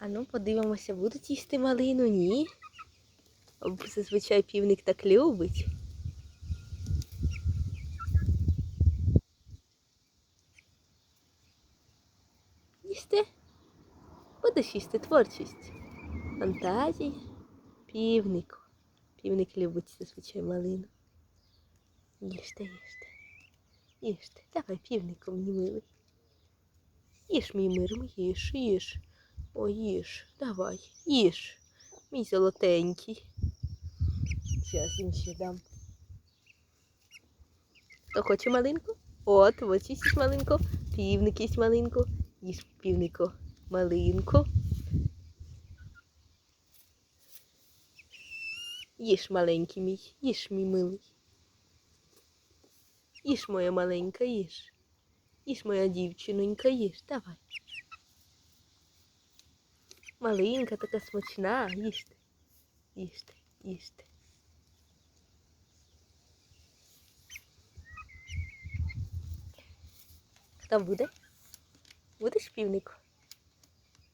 А ну, подивимося, будуть їсти малину? Ні. Зазвичай півник так любить. Їсти? Будеш їсти творчість. Фантазії. Півнику. Півник любить зазвичай малину. Їжте, їжте. Їжте. Давай, півнику, мені милий. Їж, мій мир, їж, їж. О, їж, давай, їж. Мій золотенький. Зараз їм ще дам. Хто хоче малинку? От, ось їсть малинку. Півник їсть малинку. Їж півнику малинку. Їж маленький мій, їж мій милий. Їж моя маленька, їж. Їж моя дівчинонька, їж, давай. Маленька, така смачна, їжте. Їжте, їжте. Хто буде? Будеш півнику?